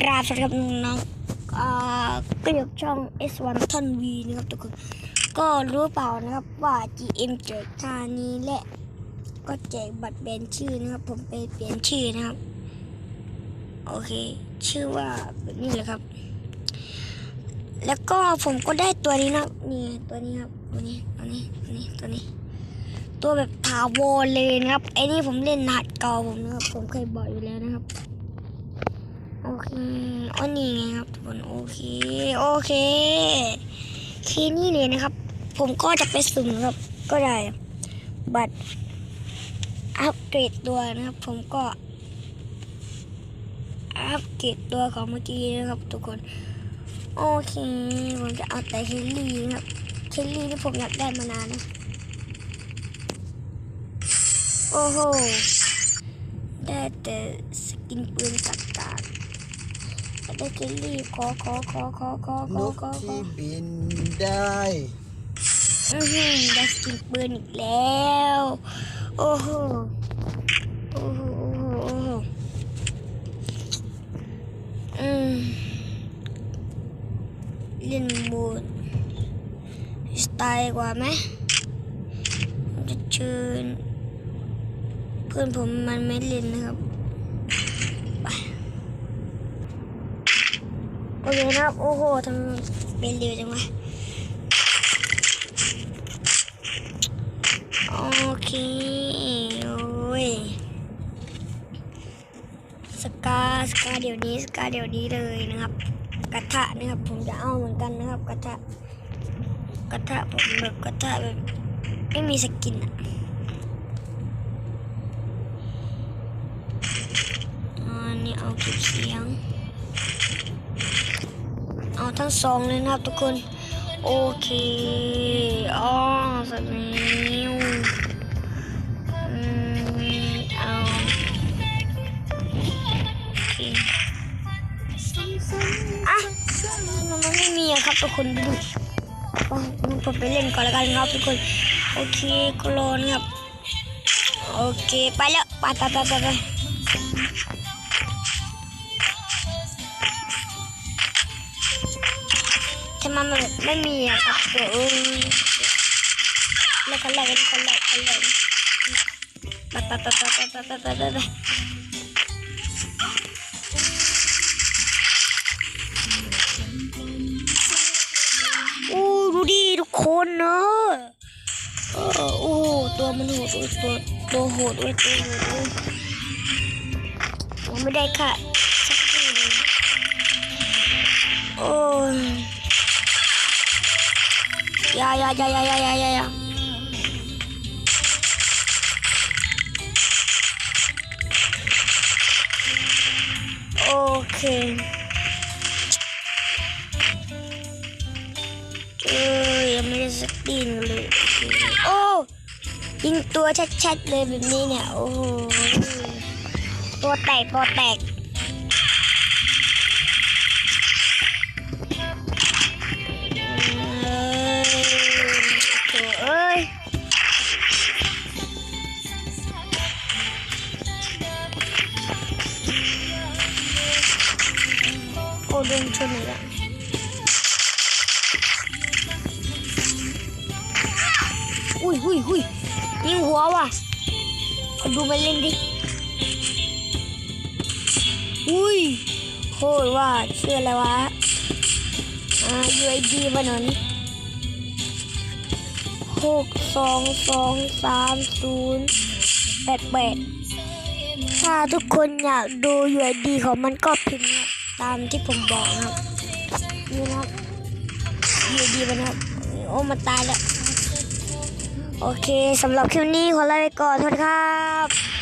กราบสวัสดีครับน้องอ่าก็อยู่ช่อง S1 ท่อน V นะครับทุกคน ก็รู้เปล่านะครับว่า GM แจกท่านี้และก็แจกบัตรเปลี่ยนชื่อนะครับ ผมไปเปลี่ยนชื่อนะครับ โอเค ชื่อว่าแบบนี้เลยครับ แล้วก็ผมก็ได้ตัวนี้นะนี่ตัวนี้ครับตัวนี้ตัวนี้ตัวนี้ตัวนี้ ตัวแบบถาวรเลยนะครับไอ้นี่ผมเล่นนัดเก่าผมนะครับผมเคยบอกอยู่แล้วนะครับ โอเคอันนี้ไงครับทุกคนโอเค โอเคทีนี้เลยนะครับ ผมก็จะไปสุ่มครับ ก็ได้ บัตรอัปเกรดตัวนะครับ ผมก็อัปเกรดตัวของเมื่อกี้นะครับ ทุกคน โอเค ผมจะเอาแต่เคลลี่นะครับเคลลี่ที่ผมอยากได้มานานนะโอ้โห ได้แต่สกินปืนกัดกาด ได้เคลลี่ขอขอขอขอขอขนอกขอขอที่บินได้อือหือได้สกินปืนอีกแล้ว โอ้โหโอ้โหโอ้โหโอ้โหอืมเล่นโหมดสไตล์กว่าไหมผมจะเชิญเพื่อนผมมันไม่เล่นนะครับ ไป โอเคนะครับ โอ้โหทำเป็นเร็วจังวะโอเค โอ้ย สกา สกาเดี๋ยวนี้ สกาเดี๋ยวนี้เลยนะครับ กระทะนะครับ ผมจะเอาเหมือนกันนะครับ กระทะ กระทะผมแบบกระทะแบบไม่มีสกินอะอันนี้เอาเก็บเสียง ทั้งสองเลยนะครับทุกคน โอเคอ๋อสมิวอืมเอาโอเคอะมันไม่มีอะครับทุกคนดูดิไปงั้นผมไปเล่นก่อนแล้วกันครับทุกคน โอเคกรอนครับ โอเค ไปแล้ว ไปไปไปไป มมันแบบไม่มีอะครับเดี๋ยวแล้วกันแรกกันคนแรกคนแรกไปไปไปไปไปไปไปไปไปโอ้ดูดิทุกคนเนอะเออโอ้ตัวมันโหดตัวตัวโหดด้วยตัวโหดด้วยยังไม่ได้ค่ะโอ้ ยายายายายายายาโอเคเออยังไม่ได้สัปินเลย โอ้ยิงตัวชัดๆเลยแบบนี้เนี่ย โอ้โหตัวแตกตัวแตก โอ้โดนชนอีกแล้วอุ้ยอุ้ยอุ้ยยิงหัวว่ะดูมาเล่นดิอุ้ยโคตรว่าชื่ออะไรวะอ่า UID วันนั้นหกสองสองสามศูนย์แปดแปดถ้าทุกคนอยากดู UID ของมันก็พิมพ์ ตามที่ผมบอกนะครับนี่นะครับ UID มันนะครับโอ้มันตายแล้ว โอเคสำหรับคลิปนี้ขอลาไปก่อนสวัสดีครับ